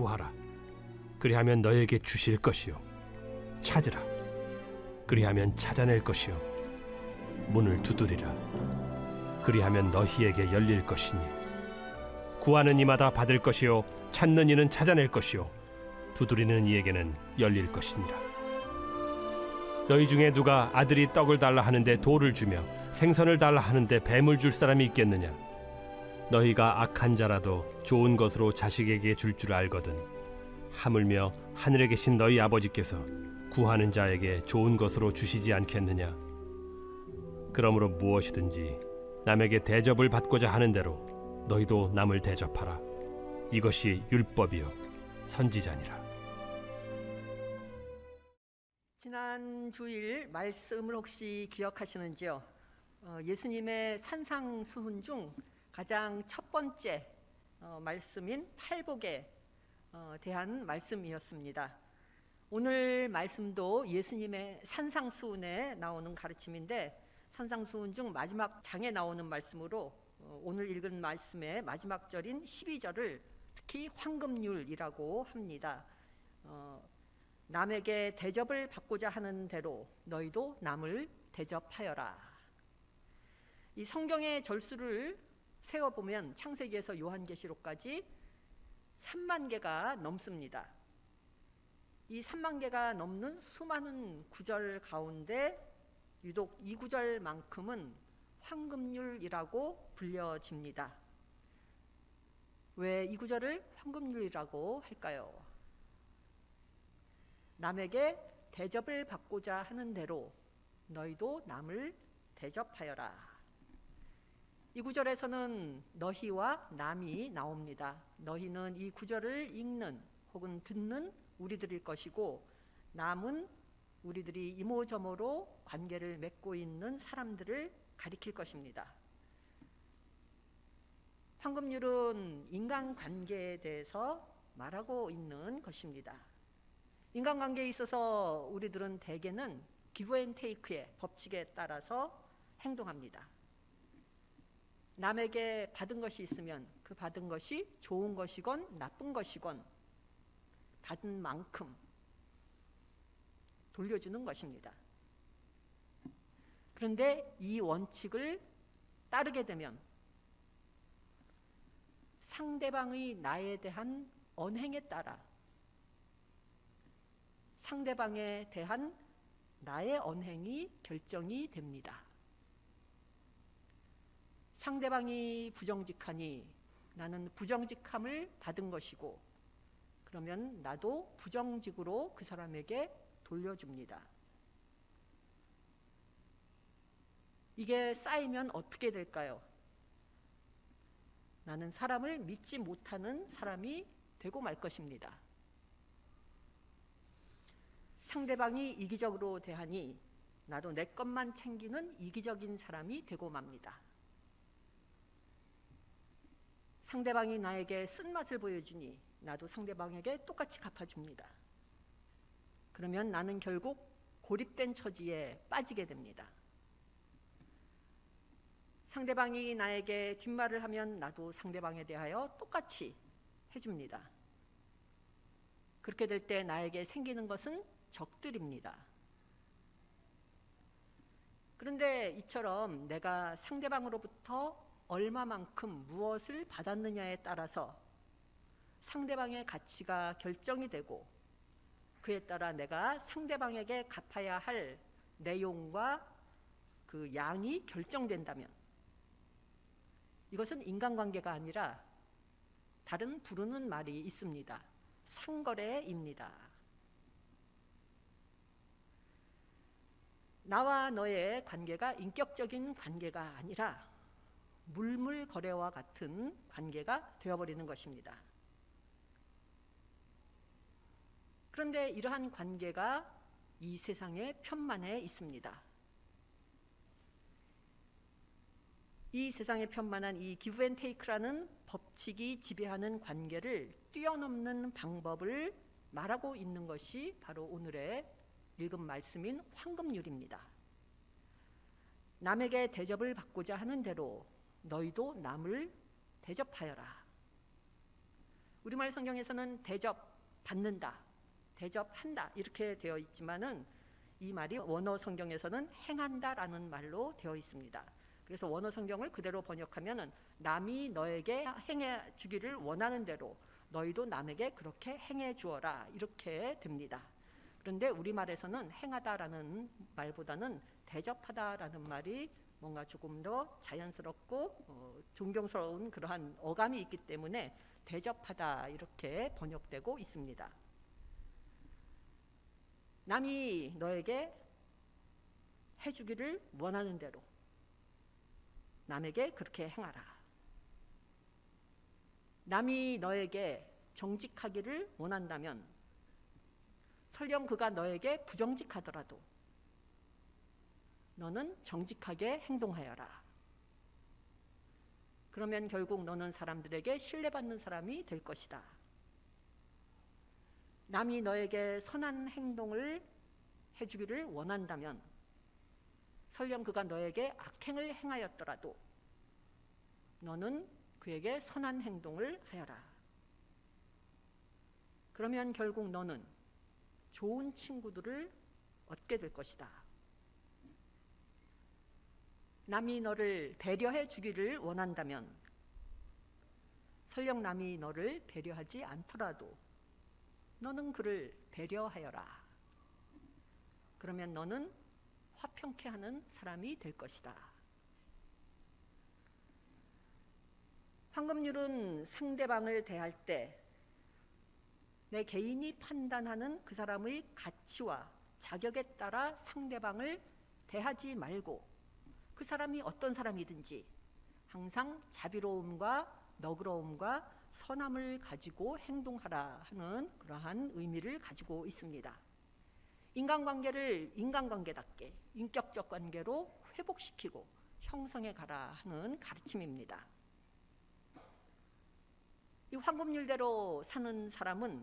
구하라. 그리하면 너에게 주실 것이요. 찾으라. 그리하면 찾아낼 것이요. 문을 두드리라. 그리하면 너희에게 열릴 것이니. 구하는 이마다 받을 것이요. 찾는 이는 찾아낼 것이요. 두드리는 이에게는 열릴 것이니라. 너희 중에 누가 아들이 떡을 달라 하는데 돌을 주며 생선을 달라 하는데 뱀을 줄 사람이 있겠느냐 너희가 악한 자라도 좋은 것으로 자식에게 줄줄 알거든. 하물며 하늘에 계신 너희 아버지께서 구하는 자에게 좋은 것으로 주시지 않겠느냐? 그러므로 무엇이든지 남에게 대접을 받고자 하는 대로 너희도 남을 대접하라. 이것이 율법이요 선지자니라. 지난 주일 말씀을 혹시 기억하시는지요? 어, 예수님의 산상수훈 중 가장 첫 번째 어, 말씀인 팔복에 어, 대한 말씀이었습니다. 오늘 말씀도 예수님의 산상수훈에 나오는 가르침인데 산상수훈 중 마지막 장에 나오는 말씀으로 어, 오늘 읽은 말씀의 마지막 절인 12절을 특히 황금률이라고 합니다. 어, 남에게 대접을 받고자 하는 대로 너희도 남을 대접하여라. 이 성경의 절수를 세어 보면 창세기에서 요한계시록까지 3만 개가 넘습니다. 이 3만 개가 넘는 수많은 구절 가운데 유독 이 구절만큼은 황금률이라고 불려집니다. 왜 이 구절을 황금률이라고 할까요? 남에게 대접을 받고자 하는 대로 너희도 남을 대접하여라. 이 구절에서는 너희와 남이 나옵니다. 너희는 이 구절을 읽는 혹은 듣는 우리들일 것이고 남은 우리들이 이모저모로 관계를 맺고 있는 사람들을 가리킬 것입니다. 황금률은 인간관계에 대해서 말하고 있는 것입니다. 인간관계에 있어서 우리들은 대개는 기브 앤 테이크의 법칙에 따라서 행동합니다. 남에게 받은 것이 있으면 그 받은 것이 좋은 것이건 나쁜 것이건 받은 만큼 돌려주는 것입니다. 그런데 이 원칙을 따르게 되면 상대방의 나에 대한 언행에 따라 상대방에 대한 나의 언행이 결정이 됩니다. 상대방이 부정직하니 나는 부정직함을 받은 것이고 그러면 나도 부정직으로 그 사람에게 돌려줍니다. 이게 쌓이면 어떻게 될까요? 나는 사람을 믿지 못하는 사람이 되고 말 것입니다. 상대방이 이기적으로 대하니 나도 내 것만 챙기는 이기적인 사람이 되고 맙니다. 상대방이 나에게 쓴맛을 보여주니 나도 상대방에게 똑같이 갚아줍니다. 그러면 나는 결국 고립된 처지에 빠지게 됩니다. 상대방이 나에게 뒷말을 하면 나도 상대방에 대하여 똑같이 해줍니다. 그렇게 될 때 나에게 생기는 것은 적들입니다. 그런데 이처럼 내가 상대방으로부터 얼마만큼 무엇을 받았느냐에 따라서 상대방의 가치가 결정이 되고 그에 따라 내가 상대방에게 갚아야 할 내용과 그 양이 결정된다면 이것은 인간관계가 아니라 다른 부르는 말이 있습니다. 상거래입니다. 나와 너의 관계가 인격적인 관계가 아니라 물물 거래와 같은 관계가 되어버리는 것입니다. 그런데 이러한 관계가 이 세상의 편만에 있습니다. 이 세상에 편만한 이 기브 앤 테이크라는 법칙이 지배하는 관계를 뛰어넘는 방법을 말하고 있는 것이 바로 오늘의 읽은 말씀인 황금률입니다. 남에게 대접을 받고자 하는 대로 너희도 남을 대접하여라. 우리말 성경에서는 대접 받는다, 대접한다 이렇게 되어 있지만은 이 말이 원어 성경에서는 행한다라는 말로 되어 있습니다. 그래서 원어 성경을 그대로 번역하면은 남이 너에게 행해 주기를 원하는 대로 너희도 남에게 그렇게 행해 주어라 이렇게 됩니다. 그런데 우리말에서는 행하다라는 말보다는 대접하다라는 말이 뭔가 조금 더 자연스럽고 어, 존경스러운 그러한 어감이 있기 때문에 대접하다 이렇게 번역되고 있습니다. 남이 너에게 해주기를 원하는 대로 남에게 그렇게 행하라. 남이 너에게 정직하기를 원한다면 설령 그가 너에게 부정직하더라도 너는 정직하게 행동하여라. 그러면 결국 너는 사람들에게 신뢰받는 사람이 될 것이다. 남이 너에게 선한 행동을 해주기를 원한다면 설령 그가 너에게 악행을 행하였더라도 너는 그에게 선한 행동을 하여라. 그러면 결국 너는 좋은 친구들을 얻게 될 것이다. 남이 너를 배려해 주기를 원한다면 설령 남이 너를 배려하지 않더라도 너는 그를 배려하여라. 그러면 너는 화평케 하는 사람이 될 것이다. 황금률은 상대방을 대할 때 내 개인이 판단하는 그 사람의 가치와 자격에 따라 상대방을 대하지 말고 그 사람이 어떤 사람이든지 항상 자비로움과 너그러움과 선함을 가지고 행동하라 하는 그러한 의미를 가지고 있습니다. 인간관계를 인간관계답게 인격적 관계로 회복시키고 형성해 가라 하는 가르침입니다. 이 황금률대로 사는 사람은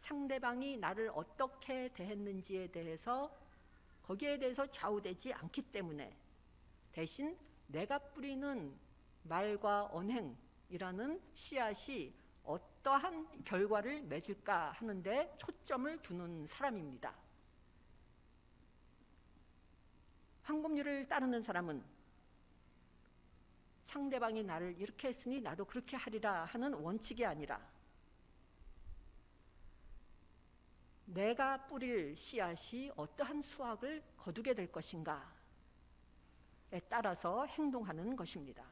상대방이 나를 어떻게 대했는지에 대해서 거기에 대해서 좌우되지 않기 때문에 대신 내가 뿌리는 말과 언행이라는 씨앗이 어떠한 결과를 맺을까 하는데 초점을 두는 사람입니다. 황금률을 따르는 사람은 상대방이 나를 이렇게 했으니 나도 그렇게 하리라 하는 원칙이 아니라 내가 뿌릴 씨앗이 어떠한 수확을 거두게 될 것인가에 따라서 행동하는 것입니다.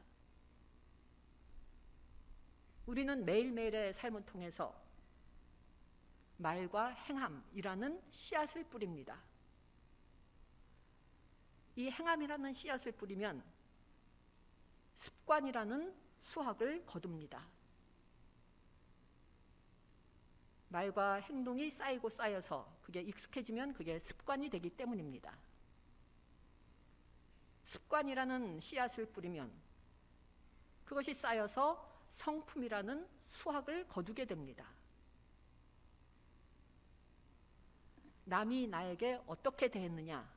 우리는 매일매일의 삶을 통해서 말과 행함이라는 씨앗을 뿌립니다. 이 행함이라는 씨앗을 뿌리면 습관이라는 수확을 거둡니다. 말과 행동이 쌓이고 쌓여서 그게 익숙해지면 그게 습관이 되기 때문입니다. 습관이라는 씨앗을 뿌리면 그것이 쌓여서 성품이라는 수확을 거두게 됩니다. 남이 나에게 어떻게 대했느냐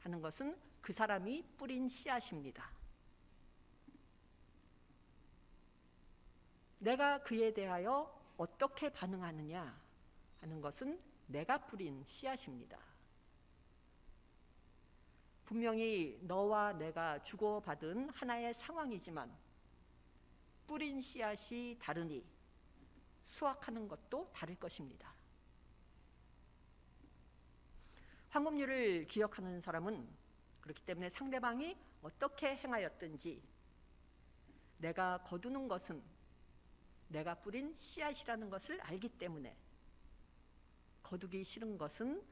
하는 것은 그 사람이 뿌린 씨앗입니다. 내가 그에 대하여 어떻게 반응하느냐 하는 것은 내가 뿌린 씨앗입니다. 분명히 너와 내가 주고받은 하나의 상황이지만 뿌린 씨앗이 다르니 수확하는 것도 다를 것입니다. 황금률을 기억하는 사람은 그렇기 때문에 상대방이 어떻게 행하였든지 내가 거두는 것은 내가 뿌린 씨앗이라는 것을 알기 때문에 거두기 싫은 것은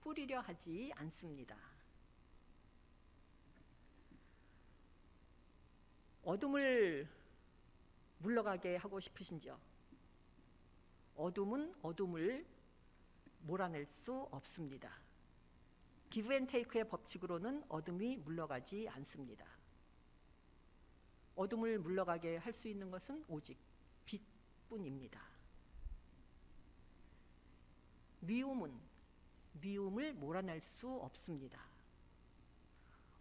뿌리려 하지 않습니다. 어둠을 물러가게 하고 싶으신지요? 어둠은 어둠을 몰아낼 수 없습니다. 기브 앤 테이크의 법칙으로는 어둠이 물러가지 않습니다. 어둠을 물러가게 할 수 있는 것은 오직 빛뿐입니다. 미움은 미움을 몰아낼 수 없습니다.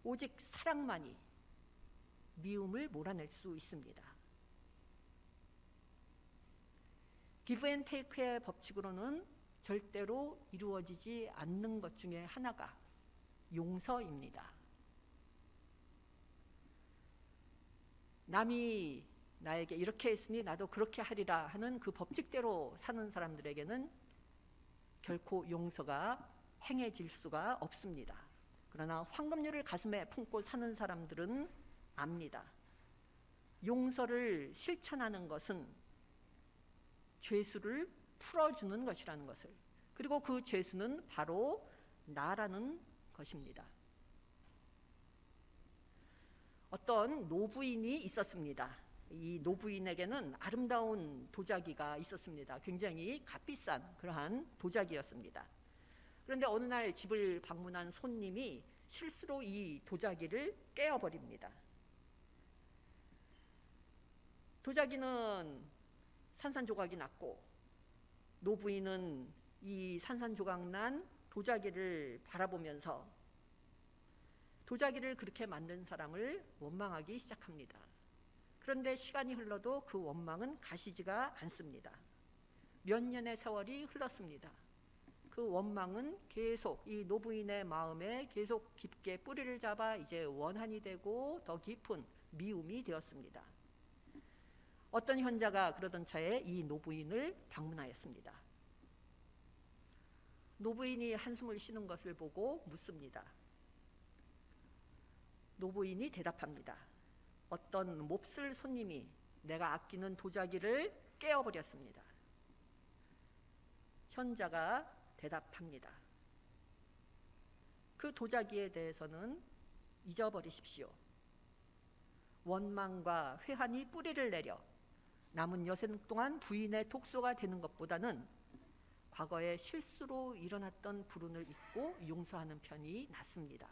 오직 사랑만이 미움을 몰아낼 수 있습니다. 기브 앤 테이크의 법칙으로는 절대로 이루어지지 않는 것 중에 하나가 용서입니다. 남이 나에게 이렇게 했으니 나도 그렇게 하리라 하는 그 법칙대로 사는 사람들에게는 결코 용서가 행해질 수가 없습니다. 그러나 황금률을 가슴에 품고 사는 사람들은 압니다. 용서를 실천하는 것은 죄수를 풀어주는 것이라는 것을 그리고 그 죄수는 바로 나라는 것입니다. 어떤 노부인이 있었습니다. 이 노부인에게는 아름다운 도자기가 있었습니다. 굉장히 값비싼 그러한 도자기였습니다. 그런데 어느 날 집을 방문한 손님이 실수로 이 도자기를 깨어버립니다. 도자기는 산산조각이 났고 노부인은 이 산산조각 난 도자기를 바라보면서 도자기를 그렇게 만든 사람을 원망하기 시작합니다. 그런데 시간이 흘러도 그 원망은 가시지가 않습니다. 몇 년의 세월이 흘렀습니다. 그 원망은 계속 이 노부인의 마음에 계속 깊게 뿌리를 잡아 이제 원한이 되고 더 깊은 미움이 되었습니다. 어떤 현자가 그러던 차에 이 노부인을 방문하였습니다. 노부인이 한숨을 쉬는 것을 보고 묻습니다. 노부인이 대답합니다. 어떤 몹쓸 손님이 내가 아끼는 도자기를 깨어버렸습니다. 현자가 대답합니다. 그 도자기에 대해서는 잊어버리십시오. 원망과 회한이 뿌리를 내려 남은 여생 동안 부인의 독소가 되는 것보다는 과거의 실수로 일어났던 불운을 잊고 용서하는 편이 낫습니다.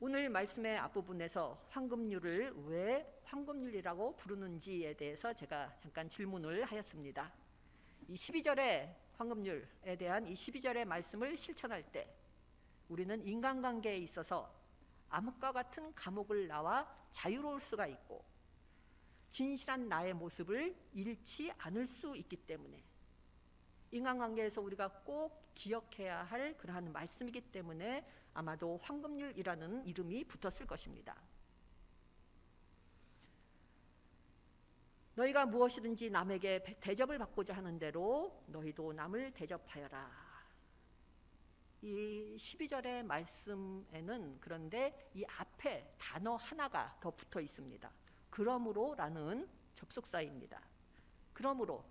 오늘 말씀의 앞부분에서 황금률을 왜 황금률이라고 부르는지에 대해서 제가 잠깐 질문을 하였습니다. 이 12절의 황금률에 대한 이 12절의 말씀을 실천할 때 우리는 인간관계에 있어서 암흑과 같은 감옥을 나와 자유로울 수가 있고 진실한 나의 모습을 잃지 않을 수 있기 때문에 인간관계에서 우리가 꼭 기억해야 할 그러한 말씀이기 때문에 아마도 황금률이라는 이름이 붙었을 것입니다. 너희가 무엇이든지 남에게 대접을 받고자 하는 대로 너희도 남을 대접하여라. 이 12절의 말씀에는 그런데 이 앞에 단어 하나가 더 붙어 있습니다. 그러므로라는 접속사입니다. 그러므로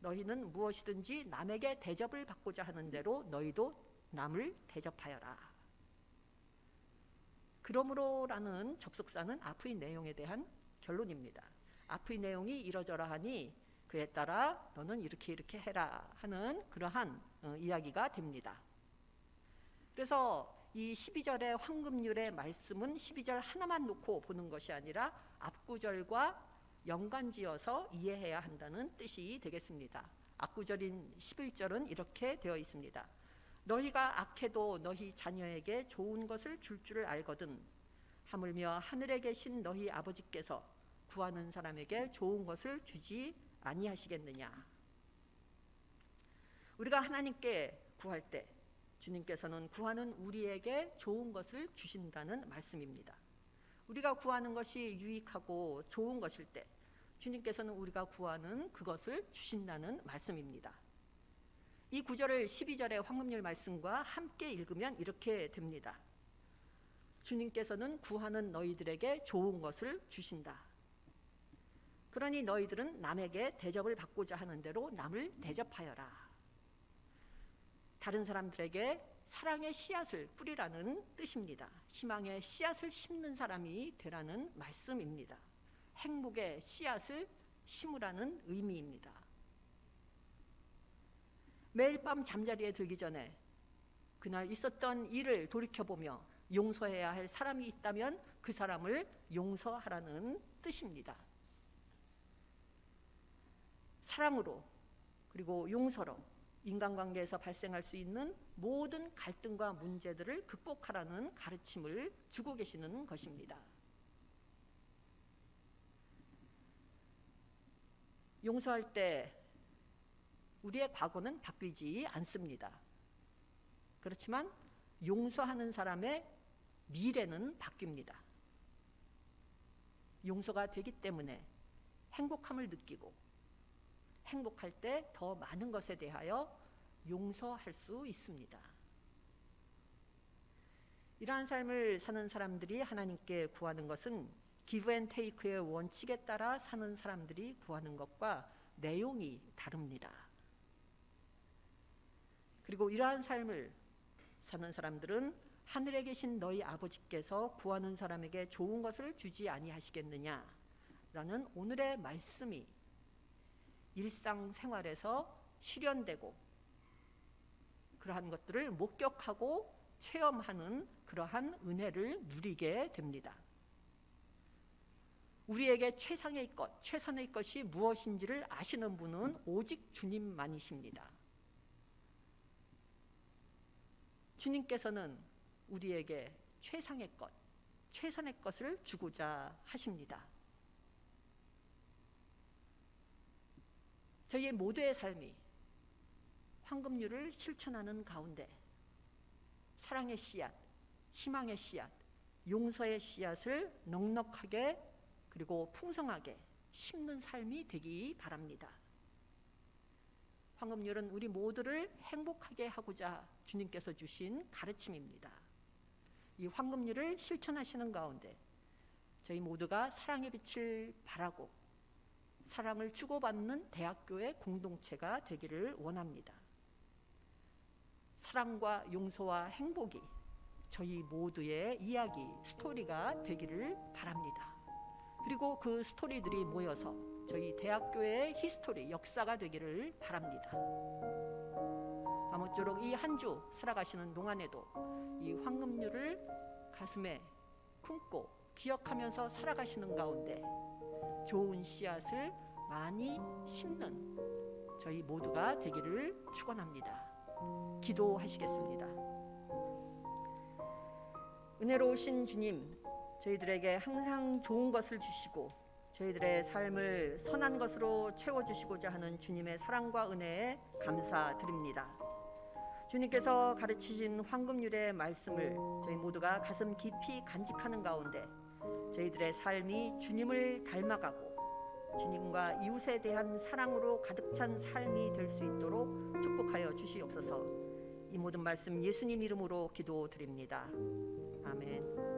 너희는 무엇이든지 남에게 대접을 받고자 하는 대로 너희도 남을 대접하여라. 그러므로라는 접속사는 앞의 내용에 대한 결론입니다. 앞의 내용이 이러저러 하니 그에 따라 너는 이렇게 이렇게 해라 하는 그러한 어, 이야기가 됩니다. 그래서 이 12절의 황금률의 말씀은 12절 하나만 놓고 보는 것이 아니라 앞구절과 연관지어서 이해해야 한다는 뜻이 되겠습니다. 앞구절인 11절은 이렇게 되어 있습니다. 너희가 악해도 너희 자녀에게 좋은 것을 줄 줄을 알거든 하물며 하늘에 계신 너희 아버지께서 구하는 사람에게 좋은 것을 주지 아니하시겠느냐. 우리가 하나님께 구할 때 주님께서는 구하는 우리에게 좋은 것을 주신다는 말씀입니다. 우리가 구하는 것이 유익하고 좋은 것일 때 주님께서는 우리가 구하는 그것을 주신다는 말씀입니다. 이 구절을 12절의 황금률 말씀과 함께 읽으면 이렇게 됩니다. 주님께서는 구하는 너희들에게 좋은 것을 주신다. 그러니 너희들은 남에게 대접을 받고자 하는 대로 남을 대접하여라. 다른 사람들에게 사랑의 씨앗을 뿌리라는 뜻입니다. 희망의 씨앗을 심는 사람이 되라는 말씀입니다. 행복의 씨앗을 심으라는 의미입니다. 매일 밤 잠자리에 들기 전에 그날 있었던 일을 돌이켜보며 용서해야 할 사람이 있다면 그 사람을 용서하라는 뜻입니다. 사랑으로 그리고 용서로 인간관계에서 발생할 수 있는 모든 갈등과 문제들을 극복하라는 가르침을 주고 계시는 것입니다. 용서할 때 우리의 과거는 바뀌지 않습니다. 그렇지만 용서하는 사람의 미래는 바뀝니다. 용서가 되기 때문에 행복함을 느끼고 행복할 때 더 많은 것에 대하여 용서할 수 있습니다. 이러한 삶을 사는 사람들이 하나님께 구하는 것은 기브 앤 테이크의 원칙에 따라 사는 사람들이 구하는 것과 내용이 다릅니다. 그리고 이러한 삶을 사는 사람들은 하늘에 계신 너희 아버지께서 구하는 사람에게 좋은 것을 주지 아니하시겠느냐 라는 오늘의 말씀이 일상생활에서 실현되고 그러한 것들을 목격하고 체험하는 그러한 은혜를 누리게 됩니다. 우리에게 최상의 것, 최선의 것이 무엇인지를 아시는 분은 오직 주님만이십니다. 주님께서는 우리에게 최상의 것, 최선의 것을 주고자 하십니다. 저희의 모두의 삶이 황금률을 실천하는 가운데 사랑의 씨앗, 희망의 씨앗, 용서의 씨앗을 넉넉하게 그리고 풍성하게 심는 삶이 되기 바랍니다. 황금률은 우리 모두를 행복하게 하고자 주님께서 주신 가르침입니다. 이 황금률을 실천하시는 가운데 저희 모두가 사랑의 빛을 발하고 사랑을 주고받는 대학교의 공동체가 되기를 원합니다. 사랑과 용서와 행복이 저희 모두의 이야기, 스토리가 되기를 바랍니다. 그리고 그 스토리들이 모여서 저희 대학교의 히스토리, 역사가 되기를 바랍니다. 아무쪼록 이 한 주 살아가시는 동안에도 이 황금률을 가슴에 품고 기억하면서 살아가시는 가운데 좋은 씨앗을 많이 심는 저희 모두가 되기를 축원합니다. 기도하시겠습니다. 은혜로우신 주님, 저희들에게 항상 좋은 것을 주시고 저희들의 삶을 선한 것으로 채워 주시고자 하는 주님의 사랑과 은혜에 감사드립니다. 주님께서 가르치신 황금률의 말씀을 저희 모두가 가슴 깊이 간직하는 가운데 저희들의 삶이 주님을 닮아가고 주님과 이웃에 대한 사랑으로 가득 찬 삶이 될 수 있도록 축복하여 주시옵소서. 이 모든 말씀 예수님 이름으로 기도드립니다. 아멘.